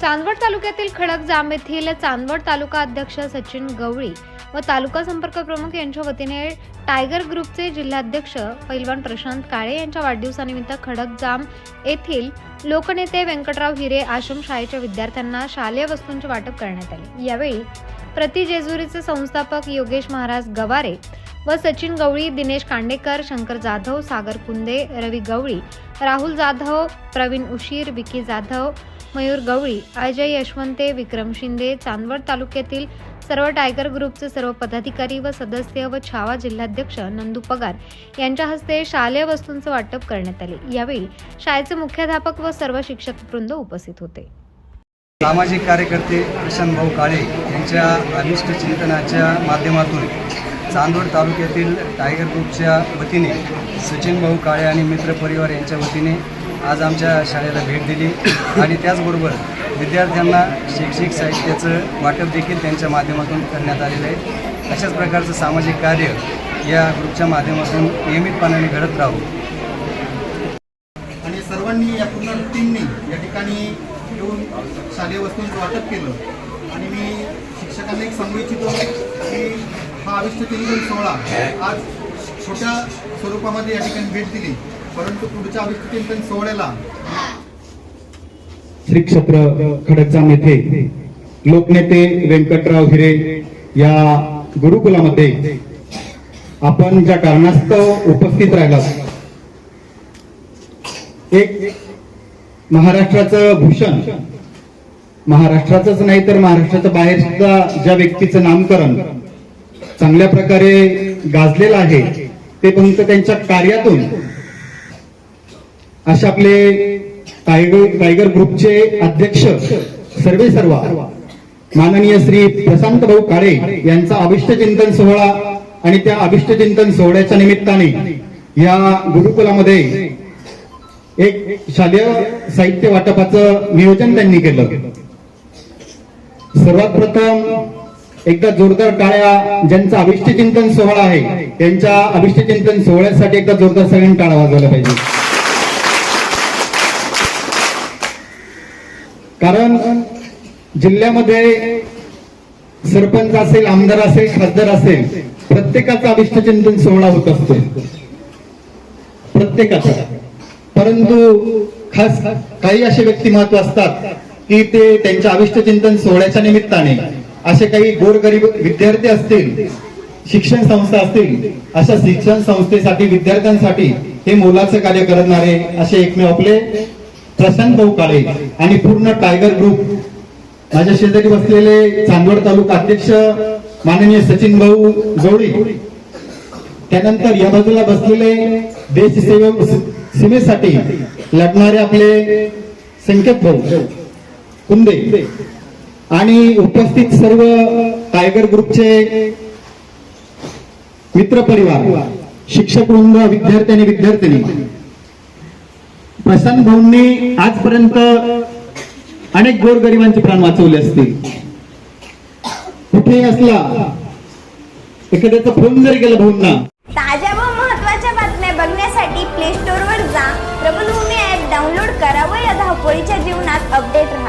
चांदवड तालुक्यातील खडक येथील चांदवड तालुका अध्यक्ष सचिन गवळी व तालुका संपर्क प्रमुख यांच्या वतीने टायगर ग्रुपचे जिल्हाध्यक्ष पैलवान प्रशांत काळे यांच्या वाढदिवसानिमित्त खडक येथील लोकनेते व्यंकटराव हिरे आश्रम शाळेच्या विद्यार्थ्यांना शालेय वस्तूंचे वाटप करण्यात आले. यावेळी प्रति जेजुरीचे संस्थापक योगेश महाराज गवारे व सचिन गवळी दिनेश कांडेकर शंकर जाधव सागर कुंदे रवी गवळी राहुल जाधव प्रवीण उशीर विकी जाधव मयूर गवळी अजय यशवंते विक्रम शिंदे चांदवड तालुक्यातील सर्व टायगर ग्रुपचे सर्व पदाधिकारी व सदस्य व छावा जिल्हाध्यक्ष नंदू पगार यांच्या हस्ते शालेय वस्तूंचे वाटप करण्यात आले. यावेळी शाळेचे मुख्याध्यापक व सर्व शिक्षक वृंद उपस्थित होते. सामाजिक कार्यकर्ते प्रशांत भाऊ काळे यांच्या अनिष्ट चिंतनाच्या माध्यमातून चांदोड तालुक्यातील टायगर ग्रुपच्या वतीने सचिन भाऊ काळे आणि मित्र परिवार यांच्या वतीने आज आमच्या शाळेला भेट दिली. आणि त्याचबरोबर विद्यार्थ्यांना शैक्षणिक साहित्याचं वाटप देखील त्यांच्या माध्यमातून करण्यात आलेलं आहे. अशाच प्रकारचं सामाजिक कार्य या ग्रुपच्या माध्यमातून नियमितपणाने घडत राहू. आणि सर्वांनी या पूर्ण टीमनी या ठिकाणी येऊन शालेय वस्तूंचं वाटप केलं. आणि मी शिक्षकांना एक सांगू इच्छितो की बावीस ते तेवीस सोळा आज छोट्या स्वरूपामध्ये या ठिकाणी भेट दिली. परंतु पुढच्या आविष्ट चिंतन सोहळ्याला श्री क्षेत्र खडकजाम येथे लोकनेते व्यंकटराव हिरे या गुरुकुलामध्ये आपण ज्या कारणास्तव उपस्थित राहिला एक महाराष्ट्राचं भूषण महाराष्ट्राचंच नाही तर महाराष्ट्राच्या बाहेर सुद्धा ज्या व्यक्तीचं नामकरण चांगल्या प्रकारे गाजलेलं आहे ते फक्त त्यांच्या कार्यातून. असे आपले टायगर टायगर ग्रुपचे अध्यक्ष सर्वे सर्वा माननीय श्री प्रशांत भाऊ काळे यांचा अभिष्ट चिंतन सोहळा आणि त्या अभिष्ट चिंतन सोहळ्याच्या निमित्ताने या गुरुकुलामध्ये एक शालेय साहित्य वाटपाचं नियोजन त्यांनी केलं. सर्वात प्रथम एकदा जोरदार टाळ्या ज्यांचा अभिष्ट चिंतन सोहळा आहे त्यांच्या अभिष्ट चिंतन सोहळ्यासाठी एकदा जोरदार सगळ्यांनी टाळा वाजवला पाहिजे. कारण जिल्ह्यामध्ये सरपंच असेल आमदार असेल खासदार असेल प्रत्येकाचा अभिष्ट चिंतन सोहळा होत असतो. प्रत्येकाचा. परंतु खास काही असे व्यक्तिमत्व असतात की ते त्यांच्या अभिष्ट चिंतन सोहळ्याच्या निमित्ताने असे काही गोरगरीब विद्यार्थी असतील शिक्षण संस्था असतील अशा शिक्षण संस्थेसाठी विद्यार्थ्यांसाठी हे मोलाचं कार्य करणारे असे एकमेव आपले प्रशांत भाऊ काळे आणि पूर्ण टायगर ग्रुप. माझ्या शेजारी बसलेले चांदवड तालुका अध्यक्ष माननीय सचिन भाऊ गवळी त्यानंतर या बाजूला बसलेले देश सेवक सीमेसाठी लढणारे आपले संकेत भाऊ. कुंदे. आणि उपस्थित सर्व टायगर ग्रुपचे मित्र परिवार शिक्षक वृंद विद्यार्थी आणि विद्यार्थिनी प्रशांत भाऊंनी आजपर्यंत अनेक गोरगरिबांचे प्राण वाचवले असतील. कुठेही असला एखाद्याचा फोन जरी गेला भाऊंना ताज्या व महत्त्वाच्या बातम्या बघण्यासाठी प्ले स्टोर वर जा. प्रबलभूमी ऍप डाउनलोड करा व या धावपळीच्या जीवनात अपडेट राहा.